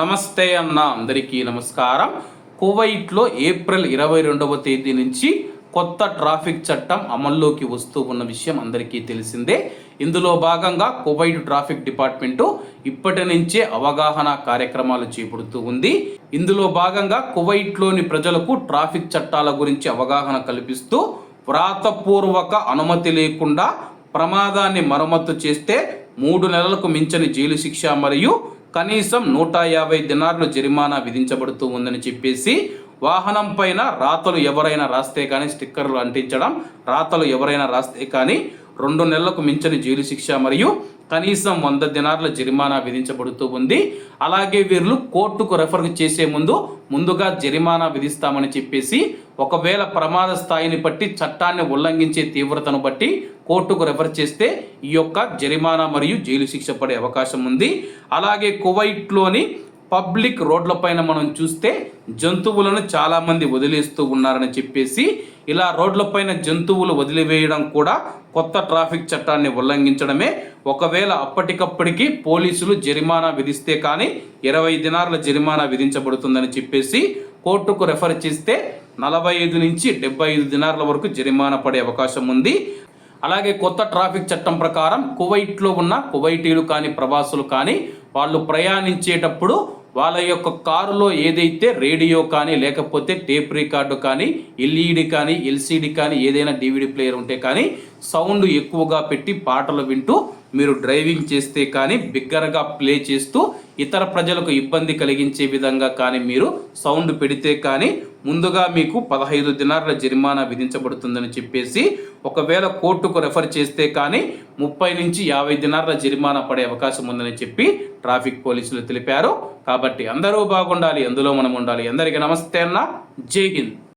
నమస్తే అన్న అందరికీ నమస్కారం. కువైట్లో ఏప్రిల్ ఇరవై రెండవ తేదీ నుంచి కొత్త ట్రాఫిక్ చట్టం అమల్లోకి వస్తూ ఉన్న విషయం అందరికీ తెలిసిందే. ఇందులో భాగంగా కువైట్ ట్రాఫిక్ డిపార్ట్మెంటు ఇప్పటి నుంచే అవగాహన కార్యక్రమాలు చేపడుతూ ఉంది. ఇందులో భాగంగా కువైట్లోని ప్రజలకు ట్రాఫిక్ చట్టాల గురించి అవగాహన కల్పిస్తూ వ్రాతపూర్వక అనుమతి లేకుండా ప్రమాదాన్ని మరమ్మతు చేస్తే మూడు నెలలకు మించని జైలు శిక్ష మరియు కనీసం నూట యాభై దినార్లు జరిమానా విధించబడుతూ ఉందని చెప్పేసి వాహనం పైన రాతలు ఎవరైనా రాస్తే కానీ స్టిక్కర్లు అంటించడం రాతలు ఎవరైనా రాస్తే కానీ రెండు నెలలకు మించని జైలు శిక్ష మరియు కనీసం వంద దినార్ల జరిమానా విధించబడుతూ ఉంది. అలాగే వీళ్ళు కోర్టుకు రెఫర్ చేసే ముందు ముందుగా జరిమానా విధిస్తామని చెప్పేసి ఒకవేళ ప్రమాద స్థాయిని బట్టి చట్టాన్ని ఉల్లంఘించే తీవ్రతను బట్టి కోర్టుకు రెఫర్ చేస్తే ఈ యొక్క జరిమానా మరియు జైలు శిక్ష పడే అవకాశం ఉంది. అలాగే కువైట్లోని పబ్లిక్ రోడ్లపైన మనం చూస్తే జంతువులను చాలామంది వదిలేస్తూ ఉన్నారని చెప్పేసి ఇలా రోడ్లపైన జంతువులు వదిలివేయడం కూడా కొత్త ట్రాఫిక్ చట్టాన్ని ఉల్లంఘించడమే. ఒకవేళ అప్పటికప్పటికి పోలీసులు జరిమానా విధిస్తే కానీ ఇరవై దినార్ల జరిమానా విధించబడుతుందని చెప్పేసి కోర్టుకు రెఫర్ చేస్తే నలభై ఐదు నుంచి డెబ్బై ఐదు దినార్ల వరకు జరిమానా పడే అవకాశం ఉంది. అలాగే కొత్త ట్రాఫిక్ చట్టం ప్రకారం కువైట్లో ఉన్న కువైటీలు కానీ ప్రవాసులు కానీ వాళ్ళు ప్రయాణించేటప్పుడు వాళ్ళ యొక్క కారులో ఏదైతే రేడియో కానీ లేకపోతే టేప్ రికార్డు కానీ ఎల్ఈడి కానీ ఎల్సిడి కానీ ఏదైనా డివిడి ప్లేయర్ ఉంటే కానీ సౌండ్ ఎక్కువగా పెట్టి పాటలు వింటూ మీరు డ్రైవింగ్ చేస్తే కానీ బిగ్గరగా ప్లే చేస్తూ ఇతర ప్రజలకు ఇబ్బంది కలిగించే విధంగా కానీ మీరు సౌండ్ పెడితే కానీ ముందుగా మీకు పదహైదు దినార్ల జరిమానా విధించబడుతుందని చెప్పేసి ఒకవేళ కోర్టుకు రెఫర్ చేస్తే కానీ ముప్పై నుంచి యాభై దినార్ల జరిమానా పడే అవకాశం ఉందని చెప్పి ట్రాఫిక్ పోలీసులు తెలిపారు. కాబట్టి అందరూ బాగుండాలి అందులో మనం ఉండాలి. అందరికీ నమస్తే అన్న. జై హింద్.